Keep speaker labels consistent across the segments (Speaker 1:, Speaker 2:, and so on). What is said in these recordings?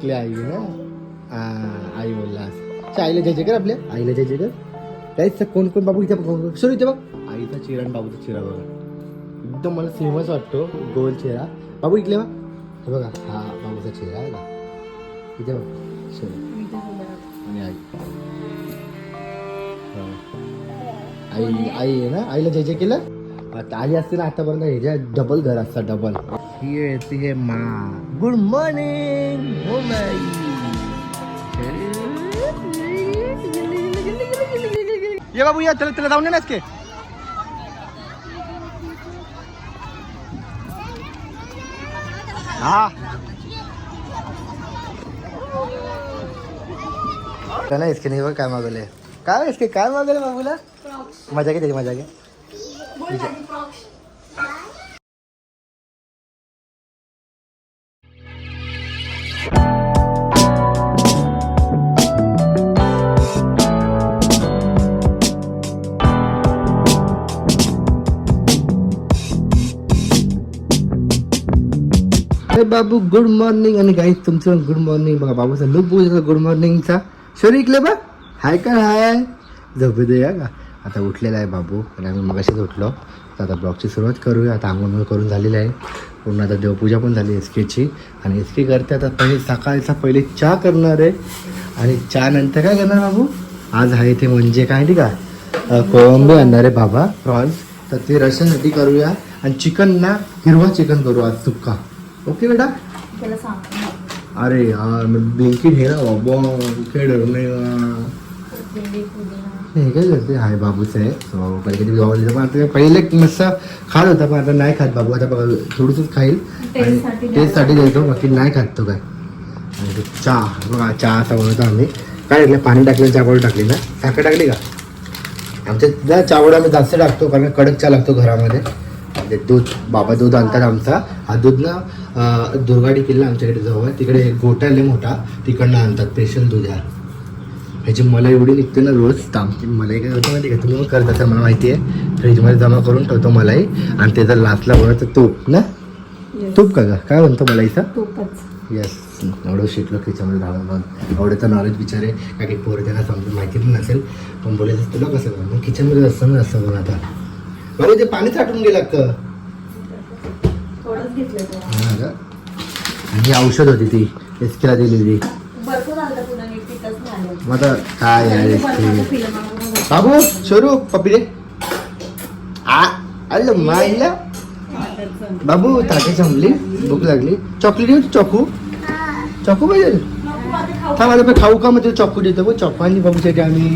Speaker 1: तिकडे आई ना? हा आई बोललास अच्छा, आईला जय जय कर आपल्या आईला जय जय कर काहीच कोण कोण बाबू इथे बघ सर इथे बघ. आईचा चेहरा आणि बाबूचा चेहरा बघा. एकदम मला सेमच वाटतो. गोल चेहरा. बाबू इकडे बघ. हे बघा हा बाबूचा चेहरा आहे का इथे बघ. सर. आणि आई. आई आई आहे ना? आईला जय जय केलं? आई असते ना आतापर्यंत. ह्याच्या डबल घर असतात डबल ही आहे मा. गुड मॉर्निंग हो ये बाबू, या त्याला त्याला जाऊन ये ना के हा. बघ काय मागवले काय इसके काय मागवले बाबूला? मज़ा घे त्याची मज़ा घे. बाबू गुड मॉर्निंग आणि काही तुमचं गुड मॉर्निंग बघा. बाबूचा लुक बघू गुड मॉर्निंगचा शरी इकले बा? हाय काय हाय? झोपू दे का आता उठलेला आहे बाबू आणि आम्ही मगाशीच उठलो. तर आता ब्लॉगची सुरुवात करूया. आता आंघोळ करून झालेली आहे. पूर्ण आता देवपूजा पण झाली एस केची आणि एस के करते आता पहिले सकाळचा पहिले चहा करणार आहे. आणि चहा नंतर काय करणार बाबू? आज आहे ते म्हणजे काय ठीक आहे कोळंबी आणणार आहे बाबा प्रॉन्स तर ते रशासाठी करूया. आणि चिकन ना हिरवा चिकन करू आज सुक्का ओके बेटा? अरे यार मी ब्लिंकिट हे ना बाबा बा. हे काय करते? हाय बाबूच आहे. So, पहिले कधी गावाला पण आता पहिले मस्त खात होता पण आता नाही खात बाबू. आता बघा थोडंसंच खाईल. आणि
Speaker 2: टेस्टसाठी
Speaker 1: द्यायचो बाकी नाही खात तो काय. आणि तो चहा. बघा चहा असा बनवतो आम्ही. काय टाकलं पाणी टाकलं चहा पावडर टाकली ना. साखर टाकली का? आमच्या ना चावड आम्ही जास्त टाकतो कारण कडक चहा लागतो घरामध्ये. ते दूध बाबा दूध आणतात आमचा. हा दूध ना दुर्गाडी किल्ला आमच्याकडे जवळ तिकडे आहे लय मोठा. तिकडनं आणतात स्पेशल दूध आहे ह्याची मला एवढी निघते ना रोज तामची मलाई काय होतं माहिती का? तुम्ही करत असाल मला माहिती आहे फ्रीजमध्ये जमा करून ठेवतो मलाई आणि त्याचा लास्टला बनवतं तूप ना? तूप का ग? काय म्हणतो मलाईचा? येस एवढं शिकलो त्याच्यामध्ये राहून मग एवढं नॉलेज विचारे काय काही पोरं त्यांना समजून माहिती पण नसेल. पण बोलायचं तुला कसं कळलं? मग किचनमध्ये असतं ना असं पण आता. बरं ते पाणी साठून गेलं का का? आणि औषध होती ती एसकेला दिलेली. बाबू पप्पी दे. आ अरे मायला. बाबू ताटे संपली भूक लागली. चॉकलेट देऊ चॉकू? चॉकू पाहिजे. थांब आता खाऊ का मग चॉकू देतो? बघ चॉकू आणि बाबूसाठी आम्ही.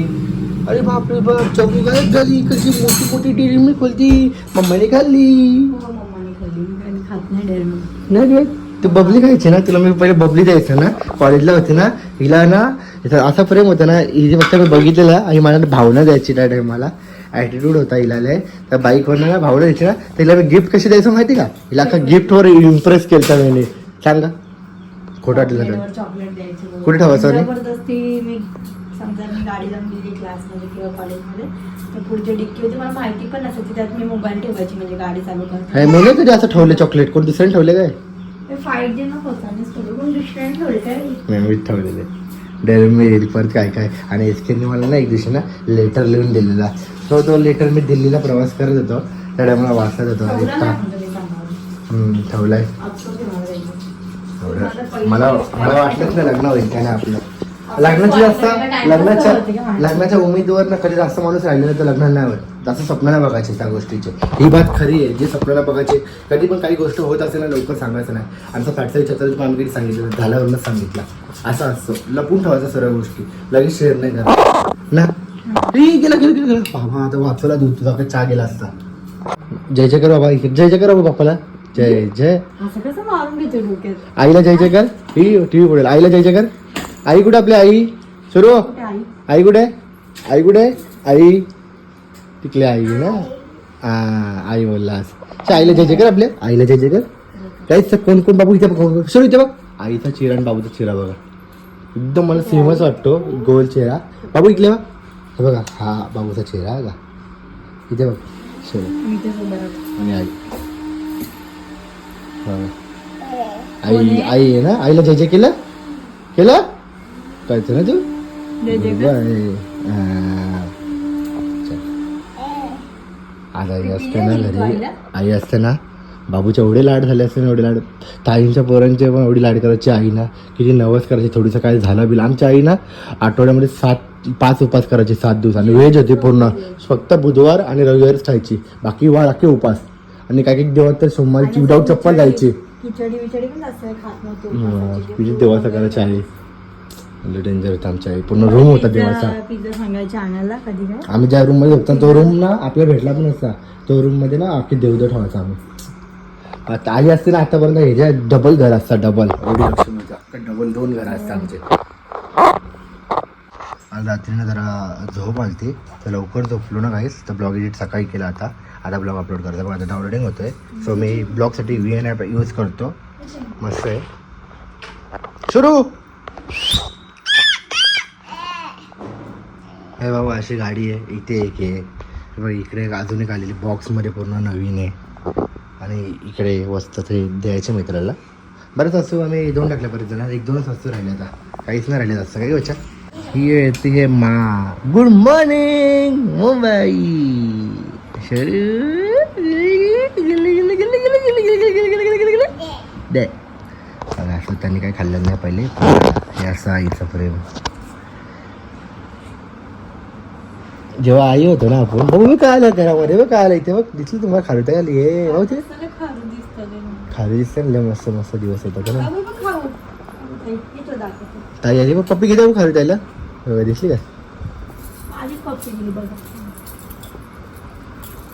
Speaker 1: अरे बापरे बाप चॉकू काय झाली कशी मोठी मोठी डेअरी मी खोलती. मम्माने खाल्ली.
Speaker 2: हो, नाही
Speaker 1: तू बबली खायची ना तुला मी पहिले बबली द्यायचं ना. कॉलेजला होती ना हिला ना असा प्रेम होता ना हिची फक्त मी बघितलेला आणि मला भावना द्यायची त्या टायमाला ॲटिट्यूड होता हिला तर बाईकवरनं ना भावना द्यायची ना तर हिला मी गिफ्ट कशी द्यायचं माहिती का? हिला अख्खा गिफ्टवर इम्प्रेस केलं मी सांगा खोटं वाटलं
Speaker 2: बघ.
Speaker 1: कुठे ठेवायचं
Speaker 2: समजा मी गाडी जाऊन गेली क्लासमध्ये किंवा कॉलेजमध्ये तर पुढची डिक्की होती. मला माहिती पण नसायची त्यात मी मोबाईल ठेवायची म्हणजे गाडी चालू करते
Speaker 1: म्हणून तुझे असं ठेवले चॉकलेट कोण दुसऱ्याने ठेवले काय?
Speaker 2: फाईट जे नको होता दुसऱ्याने ठेवले काय?
Speaker 1: मी ठेवलेले. डेअरी मिळेल परत काय काय? आणि एस केने मला ना एक दिवशी ना लेटर लिहून दिलेला. तो तो लेटर मी दिल्लीला प्रवास करत होतो. त्या मला वाचत होतो. एक
Speaker 2: मी
Speaker 1: ठेवलाय. मला मला वाटलंच नाही लग्न होईल काय नाही आपलं. लग्नाची जास्त लग्नाच्या लग्नाच्या उमेदवार ना कधी जास्त माणूस राहिलेला तर लग्न नाही होत. जास्त स्वप्नाला बघायचे त्या गोष्टीचे. ही बात खरी आहे जे स्वप्नाला बघायचे कधी पण काही गोष्ट होत असेल ना लवकर सांगायचं नाही. आमचा फॅक्टरी छत्रपती मानगिरी सांगितलं झाल्यावरच सांगितलं. असं असतं. लपून ठेवायचं सर्व गोष्टी. लगेच शेअर नाही करा ना? ए, गेला गेला गेला गेला. बाबा आता वाचवला दूध. तुझा काही चहा गेला असता? जय जय कर बाबा जय जय कर बाबा बाप्पाला. जय जय. आईला जय जय कर. ही टीव्ही पडेल आईला जय जय कर. आई कुठे आपली आई? सुरू.
Speaker 2: आई
Speaker 1: कुठे? आई कुठे? आई. तिकडे आई ना? हा आई बोललास अच्छा, आईला जय जय कर आपल्या आईला जय जय कर. काहीच कोण कोण बाबू इथे बघ सुरू इथे बघ. आईचा चेहरा आणि बाबूचा चेहरा बघा. एकदम मला सेमच वाटतो गोल चेहरा. बाबू इकडे बघ. हे बघा हा बाबूचा चेहरा का इथे बघ.
Speaker 2: सोबत
Speaker 1: आणि आई. हा. आई आई आहे ना? आईला जय जय केलं? केलं? कळतं ना तू. हा. आज आई असते ना घरी. आई असते ना. बाबूचे एवढे लाड झाले असते ना एवढे लाड. ताईंच्या पोरांचे पण एवढी लाड करायची आई ना. किती नवस करायची थोडीसं काय झालं बिल. आमच्या आई ना आठवड्यामध्ये सात पाच उपास करायचे सात दिवस. आणि व्हेज होते पूर्ण. फक्त बुधवार आणि रविवारच खायची. बाकी वार अख्खे उपास. आणि काही काही देवात तर सोमवारी विदाऊट चप्पल जायची.
Speaker 2: खिचडी विचडी पण जास्त खात नव्हतो.
Speaker 1: किती देवाचा करायची आई. डेंजर होता आमच्या पूर्ण रूम होता देवाचा.
Speaker 2: पिझ्झा सांगायचे आणायला कधी काय
Speaker 1: आम्ही ज्या रूममध्ये होतो तो रूम ना आपल्याला भेटला पण नसता. तो रूममध्ये ना अख्खी देवदेव ठेवायचा आम्ही. आता आई असते ना आतापर्यंत ह्याच्या डबल घर असतात डबल एवढी लक्ष्मीचं डबल दोन घर असतात आमचे. आज रात्रीनं जरा झोप आलती. तर लवकर झोपलो ना काहीच तर ब्लॉग एडिट सकाळी केला आता. आता ब्लॉग अपलोड करतो. पण आता डाउनलोडिंग होतोय. सो मी ब्लॉगसाठी व्ही एन ॲप यूज करतो. मस्त आहे. सुरू! हे बाबा अशी गाडी आहे. इथे एक आहे. इकडे अजून एक आलेली बॉक्समध्ये पूर्ण नवीन आहे. आणि इकडे वस्तू ते द्यायचे मित्राला. बरंच वस्तू आम्ही दोन टाकल्या बरेच जण. एक दोनच वस्तू राहिले आता. काहीच नाही राहिले असतं काही वचा ही ती आहे मा. गुड मॉर्निंग मुंबई दे. असं त्यांनी काय खाल्लं नाही पहिले. हे असं आईचं प्रेम. जेव्हा आई होतो ना आपण बघ मी काय आलं घरामध्ये बघ काय आलं इथे बघ दिसली तुम्हाला खारुता आली हे हो ते.
Speaker 2: खारू दिसतं
Speaker 1: खाली दिसते ना लय मस्त मस्त दिवस होता का ना. ताई आली बघ पप्पी किती खाली त्याला. बघा दिसली का?
Speaker 2: बघा.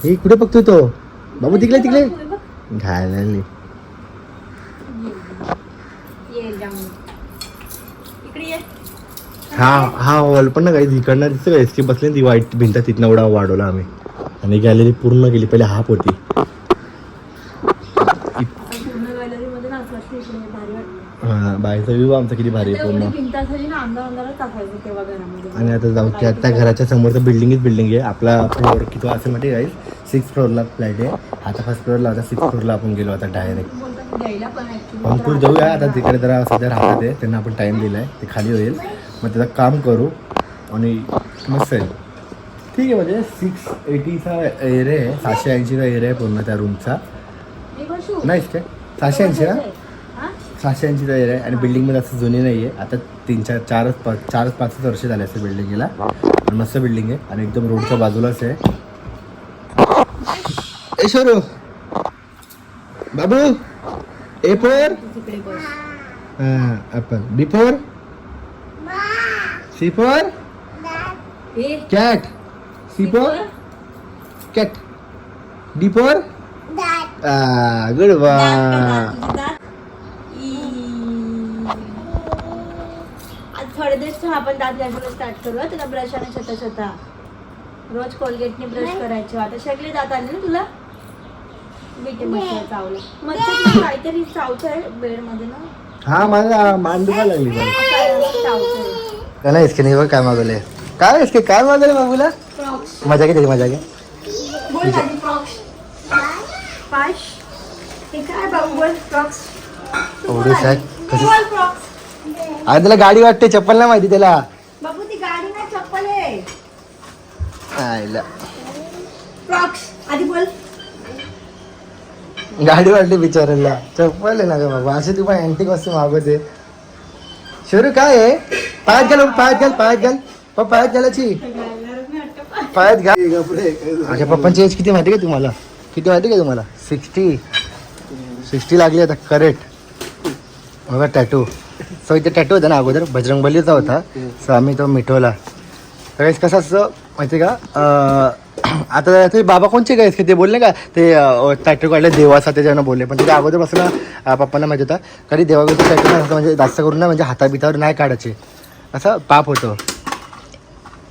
Speaker 1: हे कुठे बघतोय तो? बाबू तिकडे तिकडे.
Speaker 2: बघ.
Speaker 1: घायला.
Speaker 2: ये इकडे ये.
Speaker 1: हा हा हॉल पण ना काही इकडनं दिसतं का एसटी बसली ती वाईट भिंत तिथनं एवढा वाढवला आम्ही. आणि गॅलरी पूर्ण गेली पहिले हाफ होती.
Speaker 2: असं
Speaker 1: हा बाहेरचा व्ह्यू आमचा किती भारी आहे पूर्ण. आणि आता जाऊ की आता घराच्या समोरचं बिल्डिंगच बिल्डिंग आहे. आपला फ्लोअर किती असेल माहिती आहे सिक्स फ्लोअरला फ्लॅट आहे. आता फर्स्ट फ्लोअरला आता सिक्स फ्लोअरला आपण गेलो आता डायरेक्ट अंकुर जाऊया. आता तिकडे जरा सध्या राहतात ते. त्यांना आपण टाइम दिलाय. ते खाली होईल. मग त्याचं काम करू आणि मस्त आहे ठीक आहे म्हणजे सिक्स एटीचा एरिया आहे सहाशे ऐंशीचा एरिया आहे पूर्ण त्या रूमचा नाहीच काय सहाशे ऐंशी ना सहाशे ऐंशीचा एरिया आहे आणि बिल्डिंगमध्ये असं जुनी नाही आहे आता तीन चार चारच पाच चारच पाचच वर्ष झाले असते बिल्डिंगला आणि मस्त बिल्डिंग आहे आणि एकदम रोडच्या बाजूलाच आहे. ए शोरू. बाबू A for
Speaker 2: bus.
Speaker 1: Apple B for C for
Speaker 2: a
Speaker 1: cat C for cat D for good
Speaker 2: आज थोडे दिवस आपण दात घासायला स्टार्ट करू हं, तुला ब्रशाने छोटा छोटा रोज कोलगेटने ब्रश करायचे आता सगळे दात आले ना तुला? बिटे मच्छर चावलं. मच्छर काहीतरी चावतंय बेडमध्ये ना?
Speaker 1: हा मला मान दुखायला लागली.
Speaker 2: चावतंय.
Speaker 1: का नाही इसके नाही काय मागवले काय इसके काय मागवले बाबूला? मजा घे त्याची मजा घे.
Speaker 2: हे
Speaker 1: एवढं कशी
Speaker 2: फ्रॉक्स.
Speaker 1: अरे त्याला गाडी वाटते चप्पल नाही माहिती त्याला.
Speaker 2: बाबू ती गाडी नाही चप्पल आहे.
Speaker 1: आयला.
Speaker 2: फ्रॉक्स. आधी बोल.
Speaker 1: गाडी वाटली बिचारायला चप्पल आहे ना ग बाबा असे तू पण अँटिक वस्तू मागवते. शिरू काय आहे? पायात घाल पायात घाल पायात घाल. पप्पा पायात घालायची पायात घाल. अच्छा पप्पांची एज किती माहिती का तुम्हाला? किती माहिती का तुम्हाला? सिक्स्टी. सिक्स्टी लागली आता करेक्ट बघा टॅटू सो इथे टॅटू होता ना अगोदर बजरंगबलीचा होता. सो आम्ही तो मिठवला. तर कसं असतं माहिती का? आता ते बाबा कोणचे गायस की ते बोलले का? ते टॅटू काढले देवाचा त्याच्यानं बोलले. पण त्याच्या अगोदरपासून पप्पांना माहिती होता. कधी देवाचं टॅटू नाही म्हणजे जास्त करून ना म्हणजे हाताबितावर नाही काढायचे. असं पाप होतं.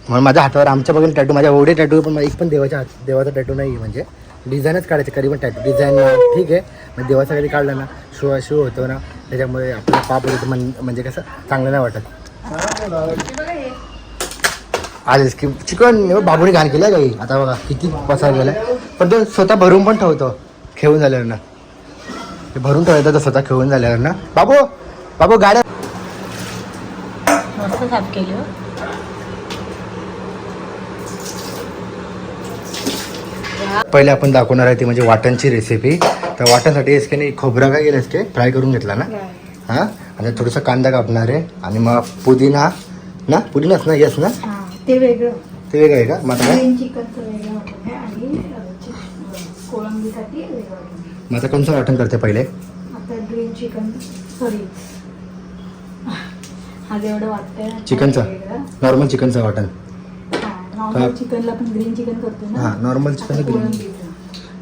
Speaker 1: म्हणून माझ्या हातावर आमच्या बघून टॅटू माझ्या एवढे टॅटू पण एक पण देवाच्या हात देवाचा टॅटू नाही आहे म्हणजे डिझाईनच काढायचे कधी पण टॅटू डिझाईन ठीक आहे. मग देवाचा कधी काढला ना शो शो होतो ना त्याच्यामुळे आपल्याला पाप होतं म्हण म्हणजे कसं चांगलं नाही वाटत. आलेच की चिकन बाबूने घाण केलं काही? आता बघा किती पसार गेलाय पण तो स्वतः भरून पण ठेवतो खेळून झाल्यावर ना. ते भरून ठेवायचं तर स्वतः खेळून झाल्यावर ना. बाबू बाबू गाड्या
Speaker 2: मस्त साफ केली
Speaker 1: पहिले आपण दाखवणार आहे ती म्हणजे वाटणची रेसिपी तर वाटणसाठी एसकेने खोबरा काय केलं एसके फ्राय करून घेतला ना? हां? आणि थोडासा कांदा कापणार आहे. आणि मग पुदिना ना? पुदिनाच ना? येस ना?
Speaker 2: ते वेगळं.
Speaker 1: ते वेगळं आहे का? मग. मग आता कोणतं वाटण करते पहिले?
Speaker 2: आता ग्रीन चिकन सॉरी हा जेवढं
Speaker 1: चिकनचं? नॉर्मल चिकनचं वाटण.
Speaker 2: हा, नॉर्मल चिकनला ग्रीन चिकन करतो ना.
Speaker 1: हां नॉर्मल चिकन ग्रीन.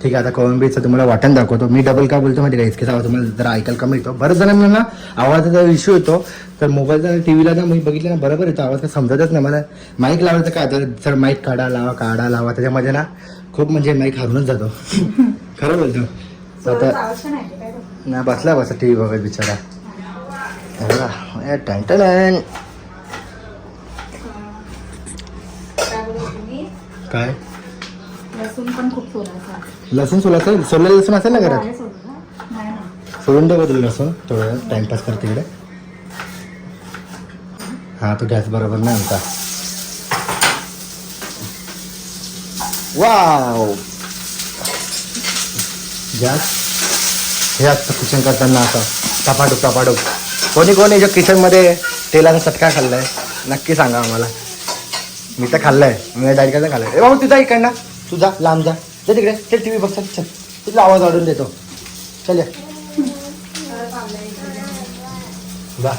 Speaker 1: ठीक आहे आता कोळंबीचं तुम्हाला वाटण दाखवतो. मी डबल का बोलतो माहिती का? इसकेचा आवाज तुम्हाला जरा ऐकायला कमी येतो. बऱ्याच जणांना ना आवाजाचा इश्यू येतो तर मोबाईलचा टी व्हीला ना मी बघितलं ना बरोबर येतो. आवाज काय समजतच नाही. मला माईक लावायचं काय तर सर माईक काढा लावा काढा लावा. त्याच्यामध्ये ना खूप म्हणजे माईक हारूनच जातो. खरं बोलतो. आता
Speaker 2: आवाज पण आहे काय करतो?
Speaker 1: ना बसला बसा टी व्ही बघत बिचारा. टन टन टन.
Speaker 2: काय
Speaker 1: काय
Speaker 2: लसूण पण खूप सोलायचा
Speaker 1: लसूण सोलायचं सोललेलं लसूण असेल ना घरात
Speaker 2: सोडून
Speaker 1: दे बदल लसूण थोडं टाइमपास कर तिकडे हा तो गॅस बरोबर नाही आमचा वाव गॅस हे असतं किचन करताना असं टपाटूप टपाटूप कोणी कोणी जो किचनमध्ये तेलाचा चटका खाल्लाय नक्की सांगा आम्हाला. मी तर खाल्लाय. मी डायरेक्ट खाल्लाय. ए बाबा तुझा इकडनं. तुझा लांब जा. जा तिकडे. चल टी व्ही बघ चल तिथला आवाज वाढून देतो. चल या. जा.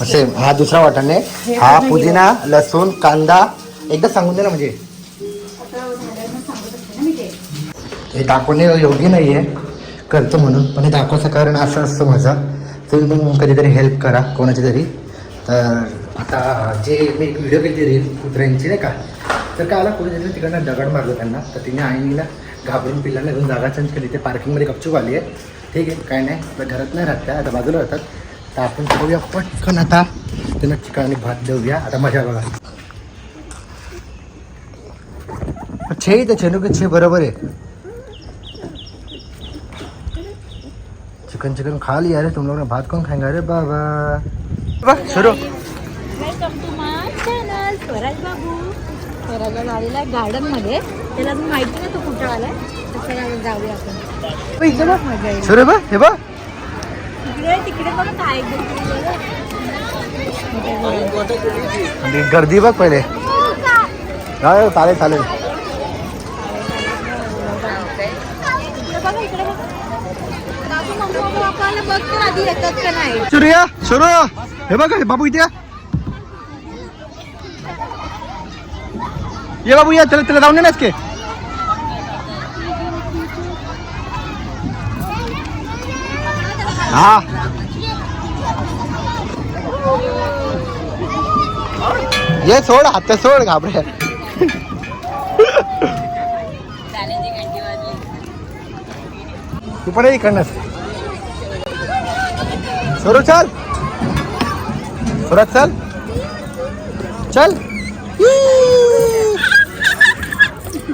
Speaker 1: असे हा दुसरा वाटाणे. हा पुदिना लसूण कांदा. एकदा सांगून दे ना म्हणजे. हे दाखवणे योग्य नाही आहे करतो म्हणून. पण हे दाखवायचं कारण असं असतं माझं. तुम्ही पण कधीतरी हेल्प करा कोणाची तरी. तर आता जे मी एक व्हिडिओ केली रील कुत्र्यांची नाही का? तर काय आला कुठे तिकडनं दगड मारलं त्यांना. तर तिने आईनीला घाबरून पिल्लांना घेऊन जागा चेंज केली ते पार्किंगमध्ये गपचूप आली आहे. ठीक आहे काय नाही. तर घरात नाही राहत त्या. आता बाजूला राहतात. तर आपण खाऊया पटकन आता. त्यांना चिकन आणि भात देऊया. आता मजा बघा. छे तर छेनू के छे बरोबर आहे. चिकन चिकन खा लिया रे तुम लोग ने भात कौन खाएँगे अरे बाबा।
Speaker 2: चॅनल स्वराज बाबू. स्वराजला आलेला गार्डन मध्ये त्याला अजून माहिती नाही तो कुठं आलाय. तर जाऊया आपण. मज़ा येईल.
Speaker 1: हे बघ
Speaker 2: तिकडे तिकडे बघ काय
Speaker 1: गर्दी बघ पहिले. चालेल चालेल.
Speaker 2: सूर्या मम्मी
Speaker 1: सुरू हे बघा बाबू इथे ये. बाबू या त्याला त्याला जाऊन येणार के हा. ये सोड हात सोड घाबरे. तू पण इकडनंच. सुरू चल. सुरत चल. चल.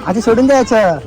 Speaker 1: आधी सोडून द्यायचं